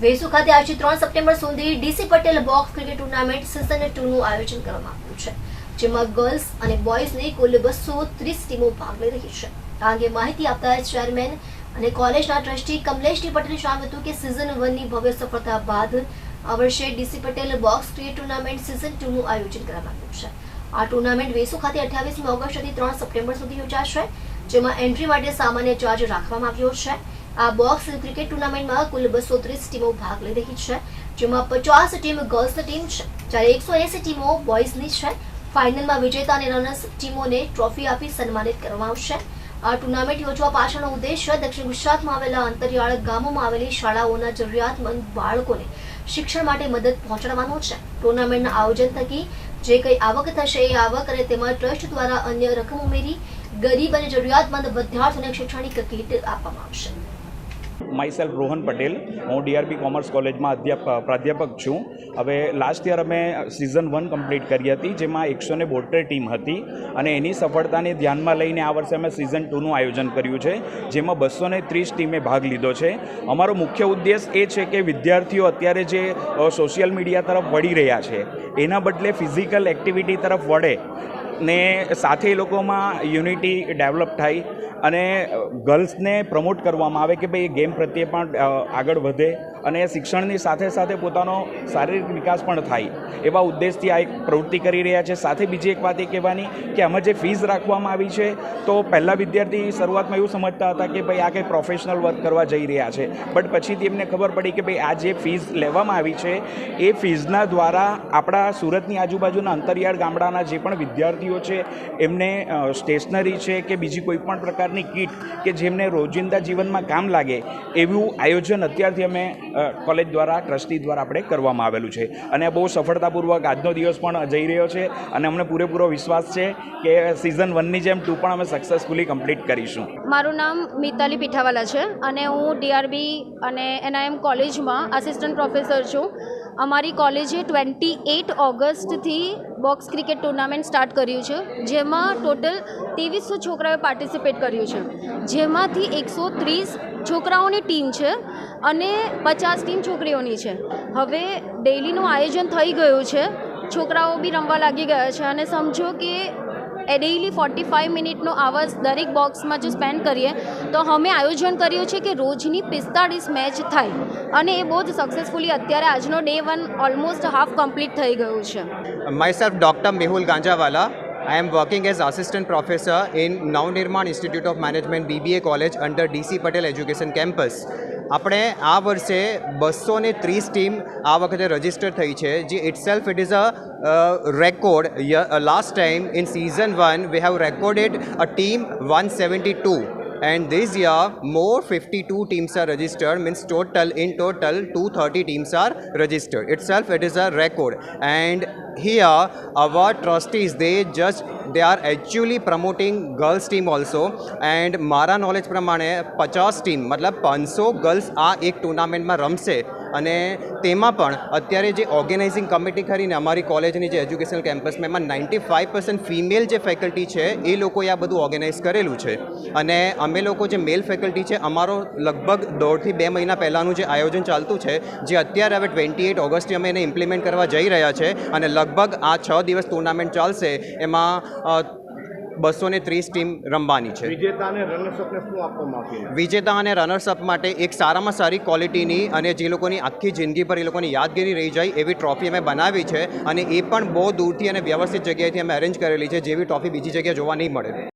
વેસુ ખાતે આજથી ત્રણ સપ્ટેમ્બર સુધી DC Patel box cricket tournament season two નું આયોજન કરવામાં આવ્યું છે, જેમાં ગર્લ્સ અને બોયઝની કુલ બસો ત્રીસ ટીમો ભાગ લઈ રહી છે. આ અંગે માહિતી આપતા ચેરમેન અને કોલેજના ટ્રસ્ટી કમલેશજી પટેલે જણાવ્યું હતું કે સિઝન વનની ભવ્ય સફળતા બાદ આ વર્ષે DC Patel box cricket tournament season two નું આયોજન કરવામાં આવ્યું છે. આ ટુર્નામેન્ટ વેસુ ખાતે અઠ્યાવીસમી ઓગસ્ટથી ત્રણ સપ્ટેમ્બર સુધી યોજાશે, જેમાં એન્ટ્રી માટે સામાન્ય ચાર્જ રાખવામાં આવ્યો છે. આ બોક્સ ક્રિકેટ ટુર્નામેન્ટમાં કુલ બસો ત્રીસ ટીમો ભાગ લઈ રહી છે, જેમાં પચાસ ટીમ ગર્લ્સની ટીમ છે, જ્યારે એકસો એસી ટીમો બોયઝની છે. ફાઇનલમાં વિજેતા અને રનર્સ ટીમોને ટ્રોફી આપી સન્માનિત કરવામાં આવશે. આ ટુર્નામેન્ટ યોજવા પાછળનો ઉદ્દેશ્ય દક્ષિણ ગુજરાતમાં આવેલા અંતરિયાળ ગામોમાં આવેલી શાળાઓના જરૂરિયાતમંદ બાળકોને શિક્ષણ માટે મદદ પહોંચાડવાનો છે. ટુર્નામેન્ટના આયોજન થકી જે કંઈ આવક થશે એ આવક અને તેમાં ટ્રસ્ટ દ્વારા અન્ય રકમ ઉમેરી ગરીબ અને જરૂરિયાતમંદ વિદ્યાર્થીઓને શૈક્ષણિક કીટ આપવામાં આવશે. માય સેલ્ફ રોહન પટેલ હું ડીઆરપી કોમર્સ કોલેજમાં અધ્યાપ, પ્રાધ્યાપક છું. હવે લાસ્ટ યર અમે સિઝન વન કમ્પ્લીટ કરી હતી, જેમાં એકસો ને બોતેર ટીમ હતી. અને એની સફળતાને ધ્યાનમાં લઈને આ વર્ષે અમે સિઝન ટુનું આયોજન કર્યું છે, જેમાં બસો ને ત્રીસ ટીમે ભાગ લીધો છે. અમારો મુખ્ય ઉદ્દેશ એ છે કે વિદ્યાર્થીઓ અત્યારે જે સોશિયલ મીડિયા તરફ વળી રહ્યા છે, એના બદલે ફિઝિકલ એક્ટિવિટી તરફ વળે. ને સાથે લોકોમાં યુનિટી ડેવલપ થાય અને ગર્લ્સને પ્રમોટ કરવામાં આવે કે ભાઈ ગેમ પ્રત્યે પણ આગળ વધે અને શિક્ષણની સાથે સાથે પોતાનો શારીરિક વિકાસ પણ થાય. એવા ઉદ્દેશથી આ એક પ્રવૃત્તિ કરી રહ્યા છે. સાથે બીજી એક વાત એ કહેવાની કે આમાં જે ફીઝ રાખવામાં આવી છે, તો પહેલાં વિદ્યાર્થી શરૂઆતમાં એવું સમજતા હતા કે ભાઈ આ કંઈ પ્રોફેશનલ વર્ક કરવા જઈ રહ્યા છે. બટ પછીથી એમને ખબર પડી કે ભાઈ આ જે ફીઝ લેવામાં આવી છે, એ ફીઝના દ્વારા આપણા સુરતની આજુબાજુના અંતરિયાળ ગામડાના જે પણ વિદ્યાર્થીઓ છે, એમને સ્ટેશનરી છે કે બીજી કોઈ પણ પ્રકારની કીટ કે જેમને રોજિંદા જીવનમાં કામ લાગે એવું આયોજન અત્યારથી અમે કોલેજ દ્વારા ટ્રસ્ટી દ્વારા આપણે કરવામાં આવેલું છે. અને બહુ સફળતાપૂર્વક આજનો દિવસ પણ જઈ રહ્યો છે અને અમને પૂરેપૂરો વિશ્વાસ છે કે સિઝન વનની જેમ ટુ પણ અમે સક્સેસફુલી કમ્પ્લીટ કરીશું. મારું નામ મિતાલી પીઠાવાલા છે અને હું ડીઆરબી અને એનઆઈએમ કોલેજમાં આસિસ્ટન્ટ પ્રોફેસર છું. અમારી કોલેજે ટ્વેન્ટી એઇટ ઓગસ્ટથી બોક્સ ક્રિકેટ ટુર્નામેન્ટ સ્ટાર્ટ કર્યું છે, જેમાં ટોટલ ત્રેવીસો છોકરાઓએ પાર્ટિસિપેટ કર્યું છે. જેમાંથી એકસો ત્રીસ છોકરાઓની ટીમ છે અને પચાસ ટીમ છોકરીઓની છે. હવે ડેઈલીનું આયોજન થઈ ગયું છે. છોકરાઓ બી રમવા લાગી ગયા છે અને સમજો કે એ ડેઈલી ફોર્ટી ફાઇવ મિનિટનો આવાજ દરેક બોક્સમાં જો સ્પેન્ડ કરીએ તો અમે આયોજન કર્યું છે કે રોજની પિસ્તાળીસ મેચ થાય અને એ બહુ જ સક્સેસફુલી અત્યારે આજનો day one almost half complete થઈ ગયું છે myself dr mehul ganjawala i am working as assistant professor in navnirman institute of management bba college under dc patel education campus આપણે આ વર્ષે બસો ને ત્રીસ ટીમ આ વખતે રજિસ્ટર થઈ છે, જે itself it is a record last time in season one we have recorded a team one seventy two and this year more 52 teams are registered means total in total 230 teams are registered itself it is a record and here our trustees they just they are actually promoting girls team also and મારા knowledge પ્રમાણે પચાસ team મતલબ પાંચસો girls આ એક ટુર્નામેન્ટમાં રમશે અને તેમાં પણ અત્યારે જે ઓર્ગેનાઇઝિંગ કમિટી ખરીને અમારી કોલેજની જે એજ્યુકેશનલ કેમ્પસમાં એમાં નાઇન્ટી ફાઇવ પર્સન્ટ ફિમેલ જે ફેકલ્ટી છે, એ લોકોએ આ બધું ઓર્ગેનાઇઝ કરેલું છે. અને અમે લોકો જે મેલ ફેકલ્ટી છે, અમારો લગભગ દોઢથી બે મહિના પહેલાંનું જે આયોજન ચાલતું છે, જે અત્યારે હવે ટ્વેન્ટી એટ ઓગસ્ટે અમે એને ઇમ્પ્લિમેન્ટ કરવા જઈ રહ્યા છે. અને લગભગ આ છ દિવસ ટુર્નામેન્ટ ચાલશે, એમાં બસો ને ત્રીસ ટીમ રમવાની છે. વિજેતા અને રનર્સઅપ માટે એક સારામાં સારી ક્વોલિટીની અને જે લોકોની આખી જિંદગી પર એ લોકોની યાદગીરી રહી જાય એવી ટ્રોફી અમે બનાવી છે અને એ પણ બહુ દૂરથી અને વ્યવસ્થિત જગ્યાએથી અમે અરેન્જ કરેલી છે જેવી ટ્રોફી બીજી જગ્યાએ જોવા નહીં મળે.